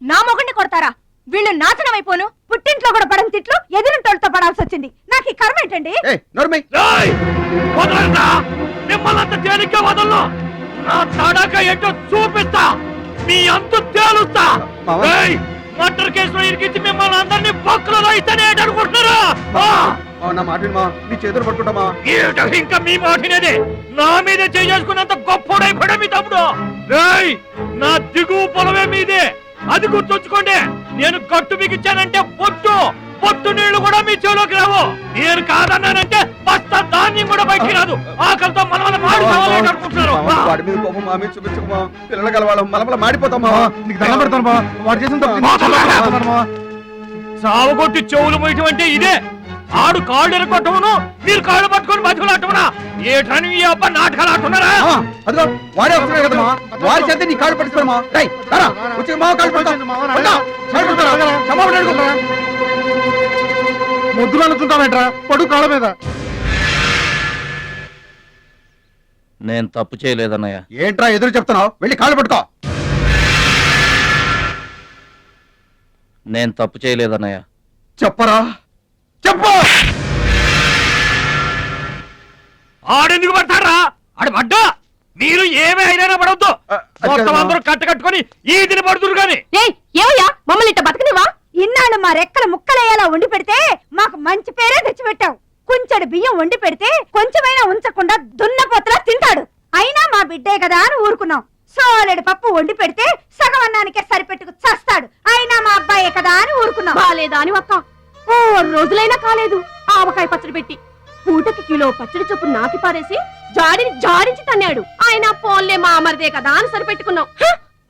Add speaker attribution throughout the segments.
Speaker 1: నా మొగుడిని కొడతారా? వీళ్ళు నాశనం అయిపోను. పుట్టింట్లో కూడా పడని తిట్లు ఎదురింటోళ్ళతో పడాల్సి వచ్చింది. నాకు ఈ కర్మ ఏంటండి?
Speaker 2: తేలిగ్గా వదలను. నా తడక ఏంటో చూపిస్తా. మీ అంతు తేలుస్తా! మర్డర్ కేసులో ఇరికించి మిమ్మల్ని అందరినీ పక్కలో అయితేనే అనుకుంటున్నారా? ఆ!
Speaker 3: నా చేతులు పట్టుకుంటామా?
Speaker 2: ఇంకా మీ మాటినది? నా మీద చేసుకున్నంత గొప్పడైపోయాడు మీ తమ్ముడు? నా మీదే అది గుర్తుంచుకోండి నేను కట్టు బిగించానంటే పొట్టు పొట్టు నీళ్ళు కూడా మీ చెవులోకి రావు. నేను కాదన్నానంటే బస్తా ధాన్యం కూడా బయటికి రాదు. ఆకలితో మన వల్ల మాడి చావాలని అనుకుంటున్నారు
Speaker 3: మావా, వాడి మీద కోపం మా మీద చూపించకు మావా పిల్లలు కలవాళ్ళం మలమల మాడిపోతాం
Speaker 4: నీకు దండం పెడతాను వాడు చేసిన.
Speaker 2: సావగొట్టి చెవులు మొయ్యటం అంటే ఇదే. ఆడు కాళ్ళు ఎరగొట్టమును మీరు కాళ్ళు పట్టుకొని మధ్యలో అట్టమునా ఏటని ఈ అబ్బా నాటకాలు ఆడుతున్నారా?
Speaker 3: అదిగో వాడే వస్తున్నాడు కదా మావా వాడి చేత నీ కాళ్ళు పట్టుకోరు మావా రేయ్ రారా వచ్చి మావా కాళ్ళు అడుగు.
Speaker 4: ముద్దులు అనుకుంటావేంట్రా పడు కాళ్ళ మీద.
Speaker 5: నేను తప్పు చేయలేదన్నయ్య.
Speaker 3: ఏంట్రా ఎదురు చెప్తున్నావు? వెళ్ళి కాళ్ళు పట్టుకో.
Speaker 5: నేను తప్పు చేయలేదన్నయ్య.
Speaker 3: చెప్పరా? చెప్పు.
Speaker 2: ఆడెందుకు పడతారా ఆడు పడ్డా మీరు ఏమీ అయినా పడవద్దు. మొత్తం. అందరూ కట్ట కట్టుకొని ఈ దిన పడుతురు గాని
Speaker 1: ఏయ్ ఏమయ్యా? మమ్మల్ని ఇట్ట బతకనివా ఇన్నాళ్ళు మా రెక్కల ముక్కలయ్యేలా వండి పెడితే మాకు మంచి పేరే తెచ్చిపెట్టావు. కొంచెడు బియ్యం వండి పెడితే కొంచెమైనా ఉంచకుండా దున్నపోతలా తింటాడు. అయినా మా బిడ్డే కదా అని ఊరుకున్నాం. సోలెడు పప్పు వండి పెడితే సగం అన్నానికే సరిపెట్టుకు చస్తాడు. అయినా మా అబ్బాయే కదా అని ఊరుకున్నాం. బాలేదా అని ఒక్క ఓ రోజులైనా కాలేదు. ఆవకాయ పచ్చడి పెట్టి. పూటకి కిలో పచ్చడి చొప్పున నాకి పారేసి జాడిని జాడించి తన్నాడు. ఆయన పోన్లే మా అమర్దే కదా అని సరిపెట్టుకున్నాం.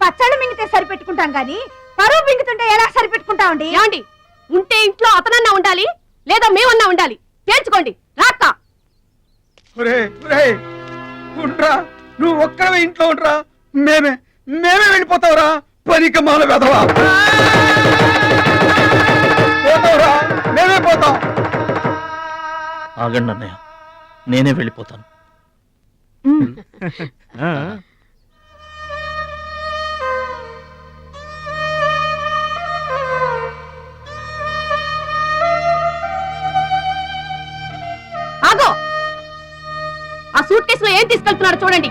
Speaker 1: పచ్చళ్ళు మింగితే సరిపెట్టుకుంటాం గాని పరువు మింగుతుంటే ఎలా సరిపెట్టుకుంటామండి? ఏమండి? ఉంటే ఇంట్లో అతనన్నా ఉండాలి లేదా మేమన్నా ఉండాలి? తేల్చుకోండి. రాక్క
Speaker 3: ఉండ్రా. నువ్వు ఒక్కడవే ఇంట్లో ఉండ్రా. మేమే మేమే వెళ్ళిపోతావురా. పనికి మాల వెధవా
Speaker 5: ఆగండి అన్నయ్య. నేనే వెళ్ళిపోతాను.
Speaker 1: ఆగో! ఆ సూట్ కేసులో ఏం తీసుకెళ్తున్నారో చూడండి.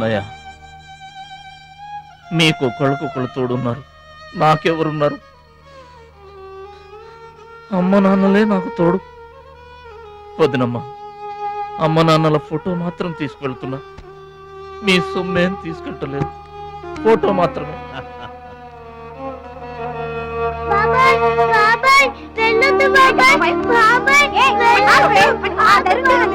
Speaker 5: అన్నయ్య మీకు ఒకళ్ళకొకళ్ళు తోడున్నారు నాకెవరున్నారు అమ్మ నాన్నలే నాకు తోడు వదినమ్మ అమ్మ నాన్నల ఫోటో మాత్రం తీసుకెళ్తున్నా మీ సొమ్మేం తీసుకెళ్ళలేదు ఫోటో మాత్రమే
Speaker 6: బాబాయ్ బాబాయ్ బాబాయ్ బాబాయ్